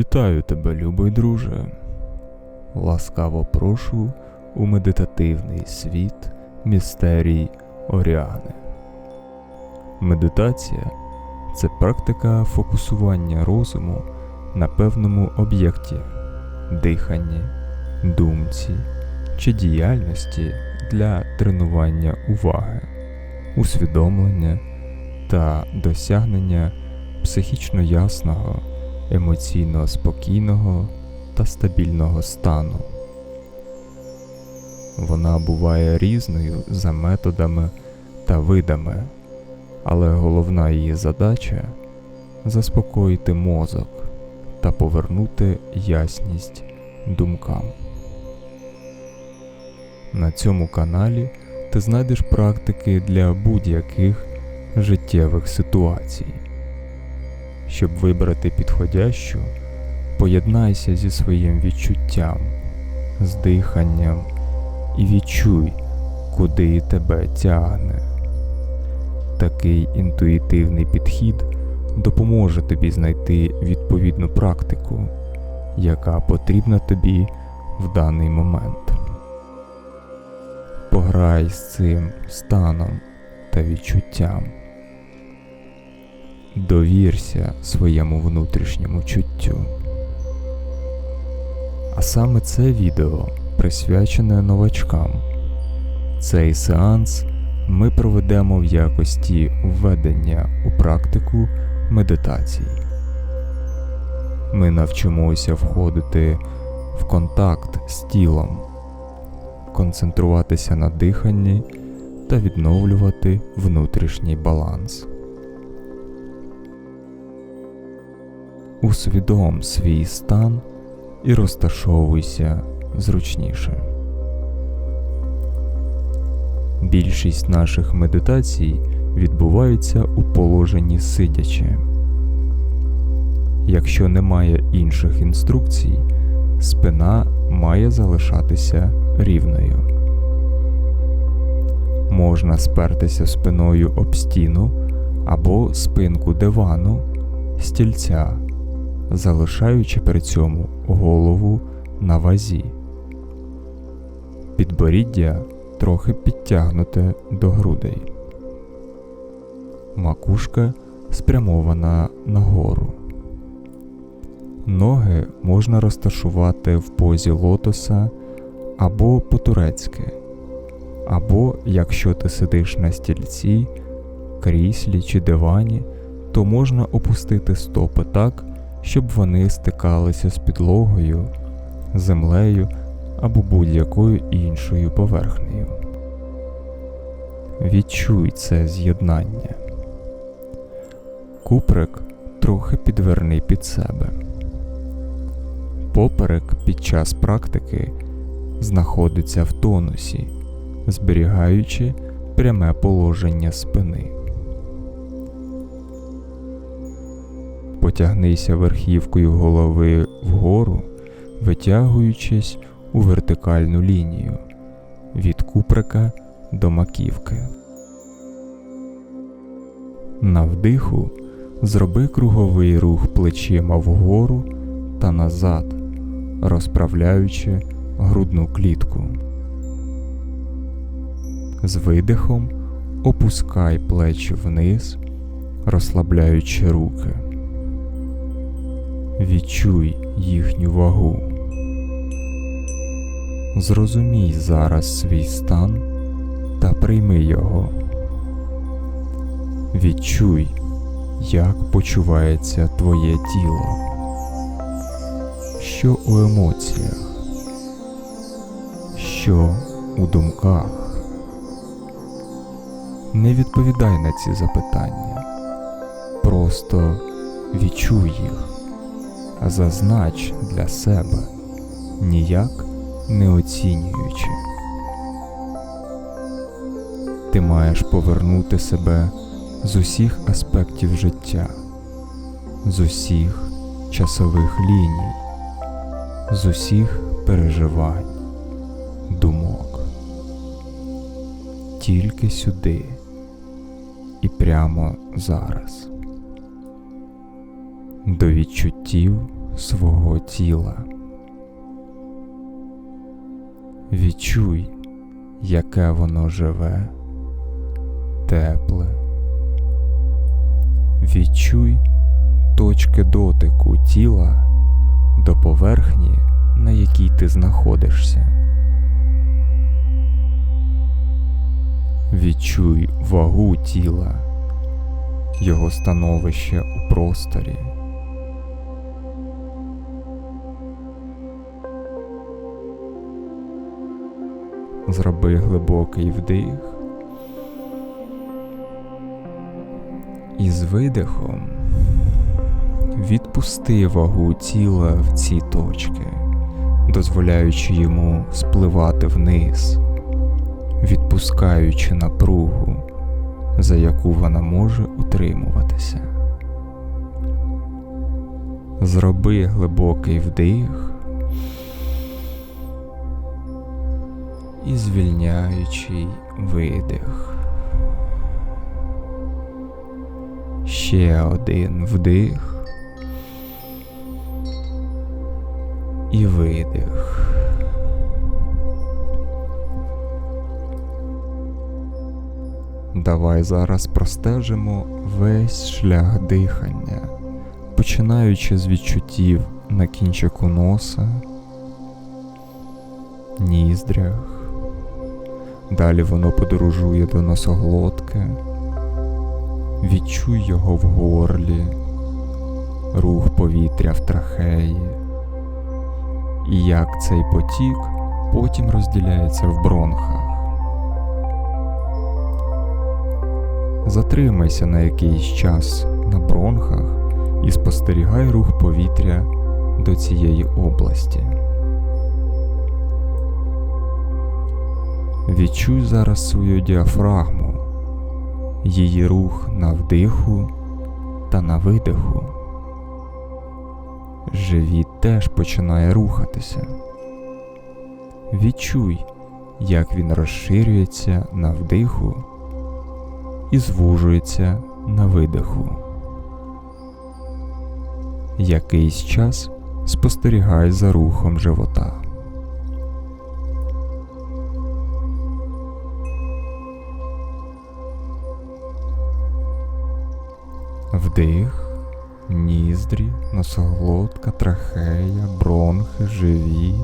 Вітаю тебе, любий друже. Ласкаво прошу у медитативний світ містерій Оріани. Медитація це практика фокусування розуму на певному об'єкті, диханні, думці чи діяльності для тренування уваги, усвідомлення та досягнення психічно ясного емоційно спокійного та стабільного стану. Вона буває різною за методами та видами, але головна її задача заспокоїти мозок та повернути ясність думкам. На цьому каналі ти знайдеш практики для будь-яких життєвих ситуацій. Щоб вибрати підходящу, поєднайся зі своїм відчуттям, з диханням і відчуй, куди тебе тягне. Такий інтуїтивний підхід допоможе тобі знайти відповідну практику, яка потрібна тобі в даний момент. Пограй з цим станом та відчуттям. Довірся своєму внутрішньому чуттю. А саме це відео присвячене новачкам. Цей сеанс ми проведемо в якості введення у практику медитації. Ми навчимося входити в контакт з тілом, концентруватися на диханні та відновлювати внутрішній баланс. Усвідом свій стан і розташовуйся зручніше. Більшість наших медитацій відбуваються у положенні сидячи. Якщо немає інших інструкцій, спина має залишатися рівною. Можна спертися спиною об стіну або спинку дивану, стільця залишаючи при цьому голову на вазі. Підборіддя трохи підтягнуте до грудей. Макушка спрямована нагору. Ноги можна розташувати в позі лотоса або по-турецьки, або якщо ти сидиш на стільці, кріслі чи дивані, то можна опустити стопи так, щоб вони стикалися з підлогою, землею або будь-якою іншою поверхнею. Відчуй це з'єднання. Куприк трохи підверни під себе. Поперек під час практики знаходиться в тонусі, зберігаючи пряме положення спини. Потягнися верхівкою голови вгору, витягуючись у вертикальну лінію від куприка до маківки. На вдиху зроби круговий рух плечима вгору та назад, розправляючи грудну клітку. З видихом опускай плечі вниз, розслабляючи руки. Відчуй їхню вагу. Зрозумій зараз свій стан та прийми його. Відчуй, як почувається твоє тіло, що у емоціях, що у думках. Не відповідай на ці запитання, просто відчуй їх зазнач для себе, ніяк не оцінюючи. Ти маєш повернути себе з усіх аспектів життя, з усіх часових ліній, з усіх переживань, думок, тільки сюди і прямо зараз до відчуттів свого тіла. Відчуй, яке воно живе, тепле. Відчуй точки дотику тіла до поверхні, на якій ти знаходишся. Відчуй вагу тіла, його становище у просторі. Зроби глибокий вдих. І з видихом відпусти вагу тіла в ці точки, дозволяючи йому спливати вниз, відпускаючи напругу, за яку вона може утримуватися. Зроби глибокий вдих і звільняючий видих. Ще один вдих і видих. Давай зараз простежимо весь шлях дихання, починаючи з відчуттів на кінчику носа, ніздрях. Далі воно подорожує до носоглотки. Відчуй його в горлі, рух повітря в трахеї, і як цей потік потім розділяється в бронхах. Затримайся на якийсь час на бронхах і спостерігай рух повітря до цієї області. Відчуй зараз свою діафрагму, її рух на вдиху та на видиху. Живіт теж починає рухатися. Відчуй, як він розширюється на вдиху і звужується на видиху. Якийсь час спостерігай за рухом живота. Вдих, ніздрі, носоглотка, трахея, бронхи, живіт.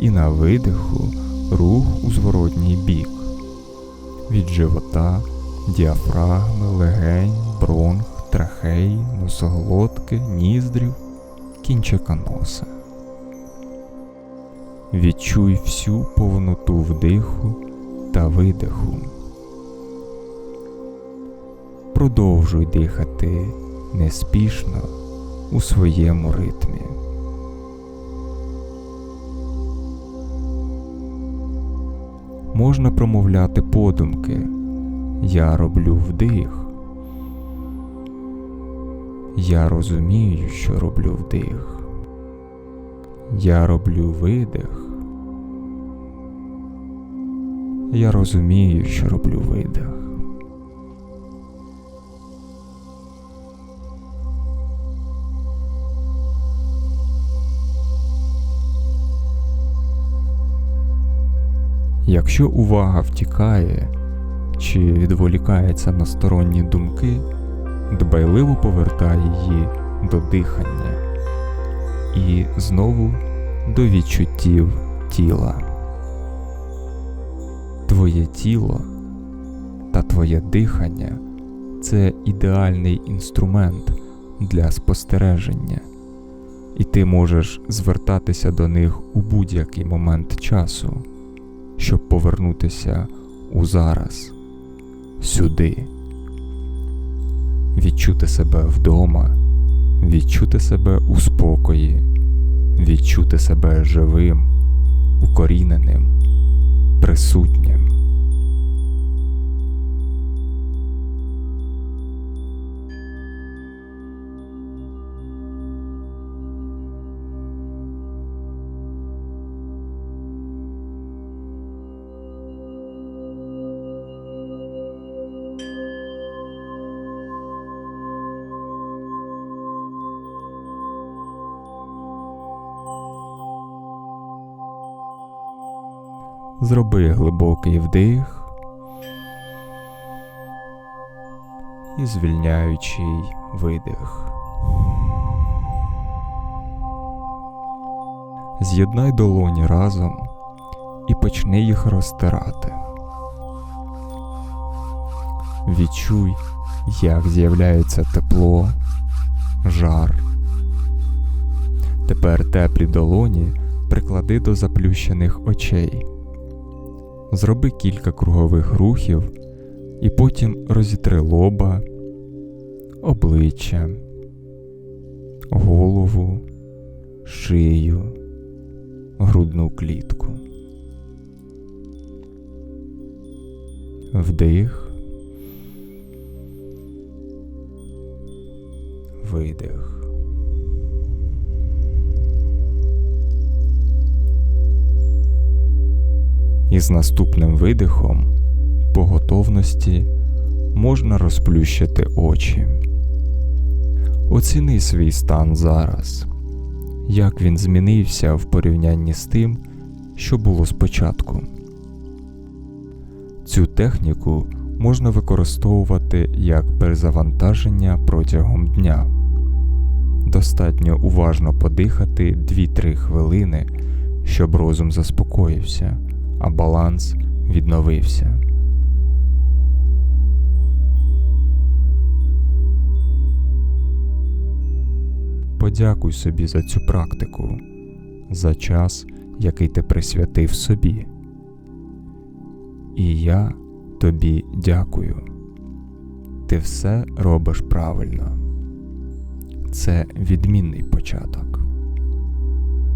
І на видиху рух у зворотній бік. Від живота, діафрагми, легень, бронх, трахеї, носоглотки, ніздрів, кінчика носа. Відчуй всю повноту вдиху та видиху. Продовжуй дихати неспішно у своєму ритмі. Можна промовляти подумки. Я роблю вдих. Я розумію, що роблю вдих. Я роблю видих. Я розумію, що роблю видих. Якщо увага втікає чи відволікається на сторонні думки, дбайливо повертай її до дихання і знову до відчуттів тіла. Твоє тіло та твоє дихання це ідеальний інструмент для спостереження, і ти можеш звертатися до них у будь-який момент часу щоб повернутися у зараз, сюди, відчути себе вдома, відчути себе у спокої, відчути себе живим, укоріненим, присутнім. Зроби глибокий вдих і звільняючий видих. З'єднай долоні разом і почни їх розтирати. Відчуй, як з'являється тепло, жар. Тепер теплі долоні приклади до заплющених очей. Зроби кілька кругових рухів і потім розітри лоба, обличчя, голову, шию, грудну клітку. Вдих. Видих. І з наступним видихом по готовності можна розплющити очі. Оціни свій стан зараз, як він змінився в порівнянні з тим, що було спочатку. Цю техніку можна використовувати як перезавантаження протягом дня. Достатньо уважно подихати 2-3 хвилини, щоб розум заспокоївся, а баланс відновився. Подякуй собі за цю практику, за час, який ти присвятив собі. І я тобі дякую. Ти все робиш правильно. Це відмінний початок.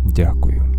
Дякую.